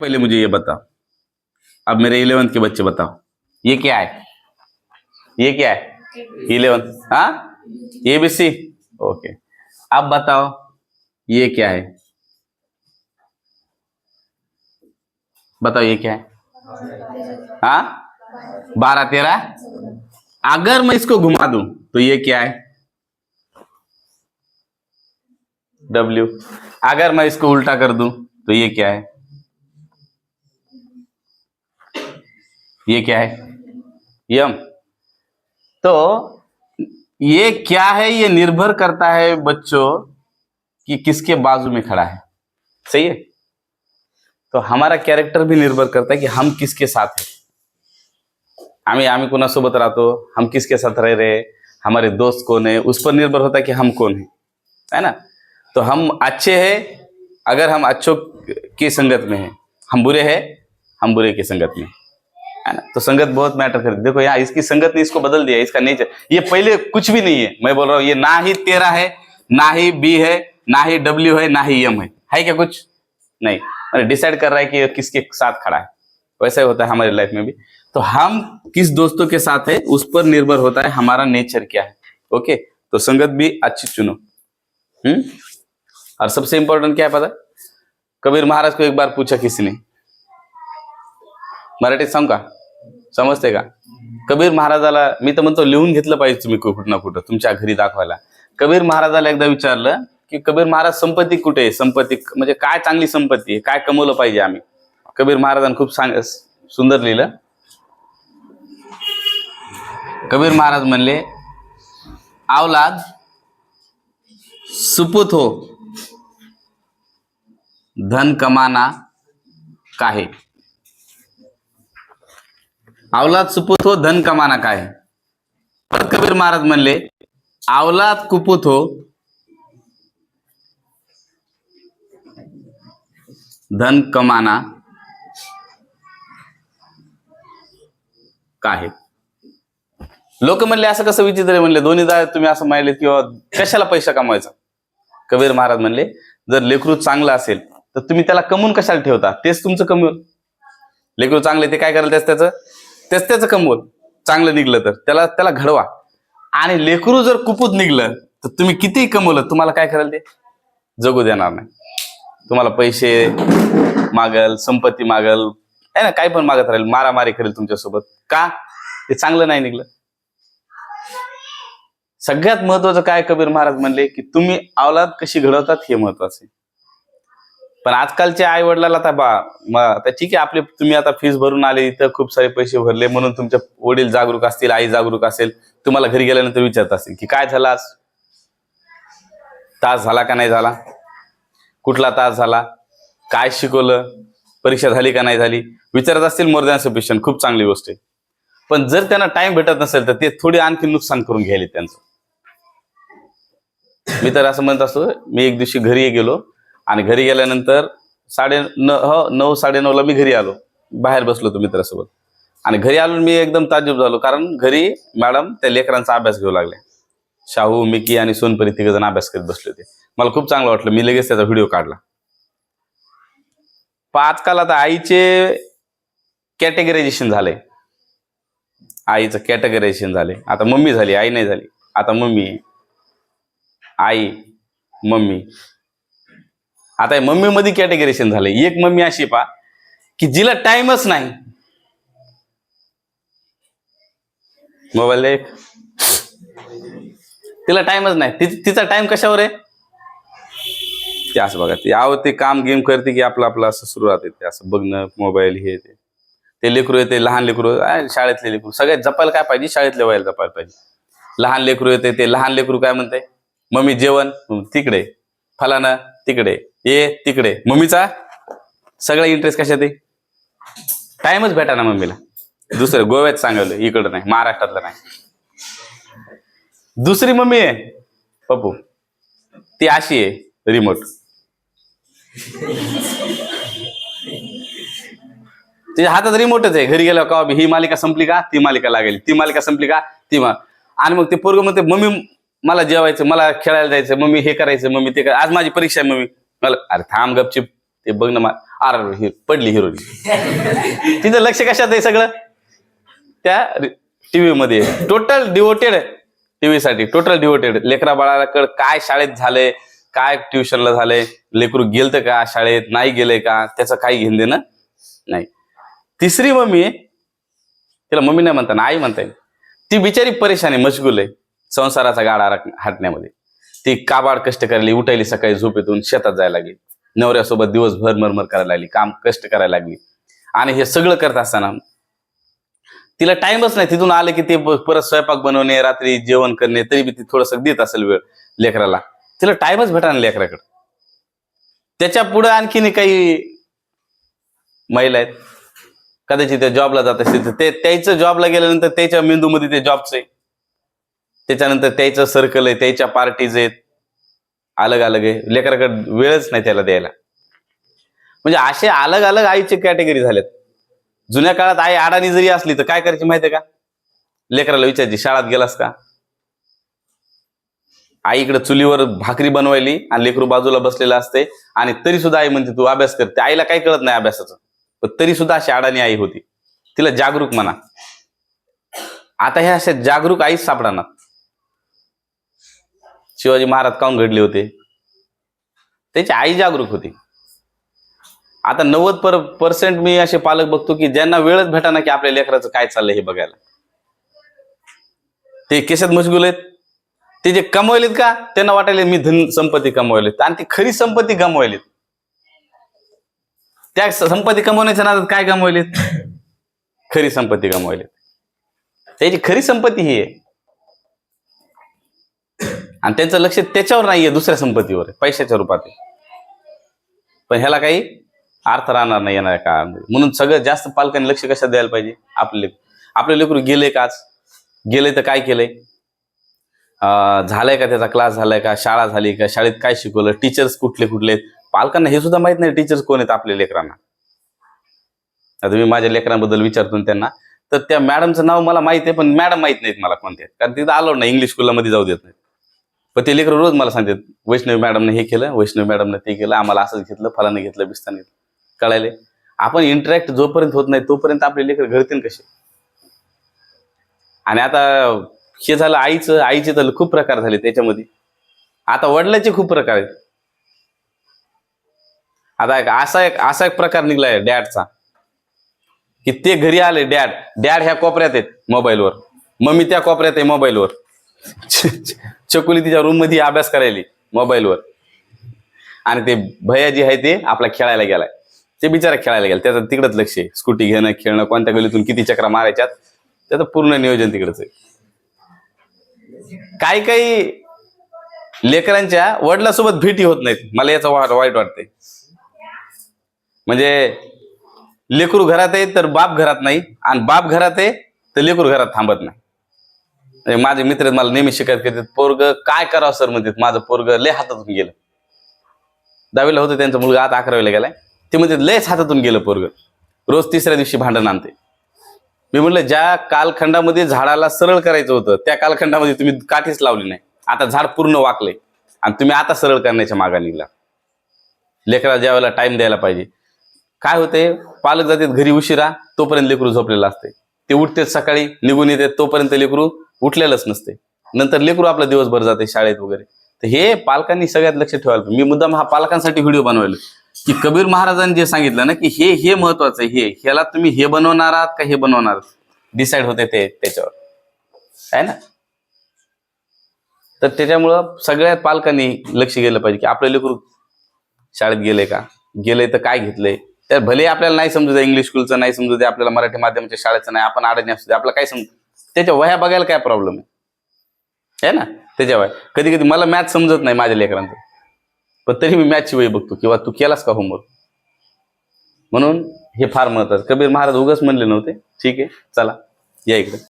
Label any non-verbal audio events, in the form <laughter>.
पहले मुझे ये बताओ। अब मेरे इलेवंथ के बच्चे बताओ। ये क्या है? ये क्या है? इलेवेंथ हाँ? ए बी सी ओके अब बताओ, ये क्या है? बताओ, ये क्या है? हाँ? बारह, तेरह? अगर मैं इसको घुमा दूँ तो ये क्या है? डब्ल्यू अगर मैं इसको उल्टा कर दूँ तो ये क्या है? ये क्या है? यम। तो ये क्या है? ये निर्भर करता है बच्चों कि किसके बाजू में खड़ा है। सही है? तो हमारा कैरेक्टर भी निर्भर करता है कि हम किसके साथ है। आमी हैं आम्ही आम्ही कोणासोबत राहतो हम किसके साथ रह रहे हमारे दोस्त कौन है, उस पर निर्भर होता है कि हम कौन है। है ना? तो हम अच्छे हैं, अगर हम अच्छों की संगत में हैं। हम बुरे हैं, हम बुरे की संगत में हैं। है ना? तो संगत बहुत मैटर करती देखो यहाँ इसकी संगत ने इसको बदल दिया, इसका नेचर ये पहले कुछ भी नहीं है। मैं बोल रहा हूँ, ये ना ही तेरा है, ना ही बी है, ना ही डब्ल्यू है, ना ही यम है। है क्या कुछ? नहीं। मैंने डिसाइड कर रहा है कि ये किसके साथ खड़ा है। वैसा ही होता है हमारी लाइफ में भी। तो हम किस दोस्तों के साथ है, उस पर निर्भर होता है हमारा नेचर क्या है। ओके तो संगत भी अच्छी चुनो। हम्म? और सबसे इंपॉर्टेंट क्या है पता? कबीर महाराज को एक बार पूछा किसी ने। मराठी सांग का? समजते का? कबीर महाराजाला मी तर म्हणतो लिहून घेतलं पाहिजे तुम्ही कुठं ना कुठं तुमच्या घरी दाखवायला. कबीर महाराजाला एकदा विचारलं की कबीर महाराज संपत्ती कुठे आहे? संपत्ती म्हणजे काय चांगली संपत्ती आहे? काय कमवलं पाहिजे आम्ही? कबीर महाराजांनी खूप सांग सुंदर लिहिलं. कबीर महाराज म्हणले आवलाद सुपूत हो. धन कमाना काहे? अवलाद सुपूत हो धन कमाना काय? परत कबीर महाराज म्हणले अवलाद कुपूत हो धन कमाना काय? लोक म्हणले असं कसं विचित्र आहे? म्हणले दोन्ही दा तुम्ही असं म्हणले किंवा कशाला पैसा कमवायचा? कबीर महाराज म्हणले जर लेकरू चांगलं असेल तर तुम्ही त्याला कमवून कशाला ठेवता? तेच तुमचं कमवून लेकरू चांगले ते काय करायला त्याच त्याचं? तेच त्याचं कमवत. चांगलं निघलं तर. त्याला त्याला घडवा. आणि लेकरू जर कुपूत निघलं तर तुम्ही कितीही कमवलं तुम्हाला काय कराल ते? जगू देणार नाही. तुम्हाला पैसे मागल संपत्ती मागल आहे ना? काही पण मागत राहील मारामारी करेल तुमच्यासोबत. का? ते चांगलं नाही निघलं. सगळ्यात महत्वाचं काय कबीर महाराज म्हणले की तुम्ही अवलाद कशी घडवतात हे महत्वाचं आहे. पण आजकालच्या आई वडिलाला आता बा आता ठीक आहे आपले तुम्ही आता फीस भरून आले इथं खूप सारे पैसे भरले म्हणून तुमचे वडील जागरूक असतील आई जागरूक असेल तुम्हाला घरी गेल्यानंतर विचारत असतील की काय झालं आज? तास झाला का नाही झाला? कुठला तास झाला? काय शिकवलं? परीक्षा झाली का नाही झाली? विचारत असतील मोर दॅन सफिशियंट खूप चांगली गोष्ट आहे. पण जर त्यांना टाइम भेटत नसेल तर ते थोडी आणखी नुकसान करून घ्यायले त्यांचं. मी तर असं म्हणत असतो मी एक दिवशी घरी गेलो आणि घरी गेल्यानंतर साडे न हो नऊ साडे नऊला मी घरी आलो. बाहेर बसलो होतो मित्रासोबत. आणि घरी आलो मी एकदम ताज्जुब झालो कारण घरी मॅडम त्या लेकरांचा अभ्यास घेऊ लागले शाहू मिकी आणि सोनपरी तिघजण अभ्यास करीत बसले होते. मला खूप चांगलं वाटलं मी लगेच त्याचा व्हिडिओ काढला. पण आजकाल आता आईचे कॅटेगरायझेशन झालंय. आईचं कॅटेगरायझेशन झाले आता मम्मी झाली आई नाही झाली. आता मम्मी आई मम्मी. आता मम्मी मध्ये कॅटेगरीशन झालं एक मम्मी अशी पा की जिला टाइमच नाही. मोबाईल एक. तिला टाइमच नाही. तिचा टाइम कशावर आहे? ते असं बघा ते आव ते काम गेम करते की आपलं आपलं असं सुरू राहते. ते असं बघणं मोबाईल हे ते. ते लेकरू येते लहान लेकरू शाळेतले लेकरू. सगळ्यात जपायला काय पाहिजे? शाळेतल्या व्हायला जपायला पाहिजे. लहान लेकरू येते ते लहान लेकरू काय म्हणते? मम्मी जेवण? तिकडे. फलाना तिकडे. ये तिकडे. मम्मीचा? सगळा इंटरेस्ट कशात आहे टाइमच भेटा ना मम्मीला. दुसरं गोव्यात सांगवलं इकडं नाही महाराष्ट्रातलं नाही. दुसरी मम्मी आहे. पप्पू ती अशी आहे रिमोट तिच्या हातात रिमोटच आहे. घरी गेल्यावर का ही मालिका संपली का ती मालिका लागेल. ती मालिका संपली का ती मा आणि मग ते पोरग म्हणते मम्मी मला जेवायचं मला खेळायला जायचं मम्मी हे करायचं मम्मी ते कर आज माझी परीक्षा आहे मम्मी. मला अरे थांब गपचिप. ते बघ ना आर हि- पडली हिरोनी <laughs> तिचं लक्ष कशात आहे सगळं? त्या टीव्ही मध्ये टोटल डिवोटेड टीव्ही साठी टोटल डिवोटेड लेकरा बाळाला कळ काय शाळेत झालंय? काय ट्युशनला झालंय? लेकरू गेलतं का शाळेत? नाही गेलंय का? त्याचं काही घेणं देणं नाही. तिसरी मम्मी तिला मम्मी नाही म्हणता ना आई म्हणता येईल. ती बिचारी परेशानी मशगूल आहे. संसाराचा गाडा हाटण्यामध्ये. ती काबाड कष्ट करायली उठायली सकाळी झोपेतून शेतात जायला लागली. नवऱ्यासोबत दिवसभर मरमर करायला लागली काम कष्ट करायला लागली. आणि हे सगळं करत असताना तिला टाइमच नाही. तिथून आलं की ते परत स्वयंपाक बनवणे रात्री जेवण करणे तरी बी ती थोडस देत असेल वेळ लेकराला. तिला टाइमच भेटा ना लेकराकडे. त्याच्या पुढे आणखीन काही महिला आहेत. कदाचित त्या जॉबला जात असतील तर ते त्याचं जॉबला गेल्यानंतर त्याच्या मेंदूमध्ये ते जॉबचं आहे. त्याच्यानंतर त्याचं सर्कल आहे त्याच्या पार्टीज आहेत. अलग अलग आहे. लेकराकडे वेळच नाही त्याला द्यायला. म्हणजे असे अलग अलग आईचे कॅटेगरी झाल्यात जुन्या काळात आई अडाणी जरी असली तर काय करायची माहितीये का? लेकराला विचारायची शाळेत गेलास का? आई इकडे चुलीवर भाकरी बनवायली आणि लेकरू बाजूला बसलेलं असते आणि तरी सुद्धा आई म्हणते तू अभ्यास करते आईला काही कळत नाही अभ्यासाचं. पण तरी सुद्धा अशी अडाणी आई होती. तिला जागरूक म्हणा. आता ह्या अशा जागरूक आईच सापडणार. शिवाजी महाराज काऊन घडले होते? त्याची आई जागरूक होती. आता नव्वद पर पर्सेंट मी असे पालक बघतो की ज्यांना वेळच भेटाना की आपल्या लेकराचं काय चाललंय हे बघायला. ते केशात मशगुल आहेत. ते जे कमवलेत का त्यांना वाटायले मी धन संपत्ती कमवलेत आणि ती खरी संपत्ती गमवायलीत. त्या संपत्ती कमवण्याच्या नादात काय गमवलेत खरी संपत्ती गमवलीत त्याची खरी संपत्ती ही आहे. आणि त्यांचं लक्ष त्याच्यावर नाहीये दुसऱ्या संपत्तीवर. आहे, पैशाच्या रूपात आहे. पण ह्याला काही अर्थ राहणार नाही येणाऱ्या काळामध्ये. म्हणून सगळं जास्त पालकांनी लक्ष कशा द्यायला पाहिजे? आपले लेकरू आपले लेकरू गेले का आज? गेले तर काय केलंय? झालाय का त्याचा क्लास झालाय का? शाळा झाली का? शाळेत काय शिकवलं? टीचर्स कुठले कुठले पालकांना हे सुद्धा माहीत नाही टीचर्स कोण आहेत आपल्या लेकरांना. आता मी माझ्या लेकरांबद्दल विचारतो त्यांना. तर त्या मॅडमचं नाव मला माहिती आहे पण मॅडम माहीत नाहीत मला कोणते कारण तिथं आलो नाही इंग्लिश स्कूलमध्ये जाऊ देत नाही पण ते लेकर रोज मला सांगतात वैष्णवी मॅडमने हे केलं वैष्णवी मॅडमने ते केलं आम्हाला असंच घेतलं फलाने घेतलं बिस्ताने घेतलं. कळायले? आपण इंटरॅक्ट जोपर्यंत होत नाही तोपर्यंत आपले लेकर घडतील कसे? आणि आता हे झालं आईचं आईचे तर खूप प्रकार झाले त्याच्यामध्ये. आता वडिलाचे खूप प्रकार आहेत. आता एक असा एक असा एक प्रकार निघलाय डॅडचा की ते घरी आले डॅड डॅड ह्या कोपऱ्यात आहेत मोबाईलवर. मम्मी त्या कोपऱ्यात आहे मोबाईलवर. <laughs> चकुली तिच्या रूममध्ये अभ्यास करायली मोबाईलवर आणि ते भैया जी आहे ते आपला खेळायला गेलाय. ते बिचारा खेळायला गेला. त्याचं तिकडंच लक्ष आहे. स्कूटी घेणं खेळणं कोणत्या गलीतून किती चक्रा मारायच्यात त्याचं पूर्ण नियोजन तिकडच आहे. काही काही लेकरांच्या वडिलासोबत भेटी होत नाहीत. मला याचं वाट वाईट वाटतंय. म्हणजे लेकरू घरात आहे तर बाप घरात नाही. आणि बाप घरात आहे तर लेकरू घरात थांबत नाही. म्हणजे माझे मित्र आहेत, मला नेहमी शिकायत करतात पोरग काय करावं सर? म्हणतात माझं पोरग लय हातातून गेलं. दहावीला होतं त्यांचा मुलगा आता अकरावीला गेलाय. ते म्हणतात लयच हातातून गेलं पोरग. रोज तिसऱ्या दिवशी भांडण आणते. मी म्हटलं ज्या कालखंडामध्ये झाडाला सरळ करायचं होतं त्या कालखंडामध्ये तुम्ही काठीच लावली नाही. आता झाड पूर्ण वाकलंय आणि तुम्ही आता सरळ करण्याच्या मागा निघला. लेकराला ज्या वेळेला टाइम द्यायला पाहिजे. काय होते पालक जातात घरी उशिरा तोपर्यंत लेकरू झोपलेलं असते ते उठतेच सकाळी निघून येते तोपर्यंत लेकरू उठलेलंच नसते. नंतर लेकरू आपला दिवसभर जाते शाळेत वगैरे. तर हे पालकांनी सगळ्यात लक्ष ठेवायला मी मुद्दाम हा पालकांसाठी व्हिडिओ बनवले की कबीर महाराजांनी जे सांगितलं ना की हे हे महत्वाचं आहे हे ह्याला तुम्ही हे बनवणार आहात का हे बनवणार डिसाईड होते ते त्याच्यावर. आहे ना? तर त्याच्यामुळं सगळ्यात पालकांनी लक्ष गेलं पाहिजे की आपलं लेकरू शाळेत गेले का? गेले तर काय घेतलंय? तर भले आपल्याला नाही समजू द्या इंग्लिश स्कूलचं नाही समजू द्या आपल्याला मराठी माध्यमाच्या शाळेचं नाही आपण आडणी असू द्या आपल्याला काय समजू? त्याच्या वह्या बघायला काय प्रॉब्लेम आहे? है ना? त्याच्या वह्या. कधी कधी मला मॅथ समजत नाही माझ्या लेकरांचं. पण तरी मी मॅथची वही बघतो. किंवा तू केलास का होमवर्क म्हणून हे फार महत्वाचं. कबीर महाराज उगाच म्हणले नव्हते. ठीक आहे. चला. या इकडे.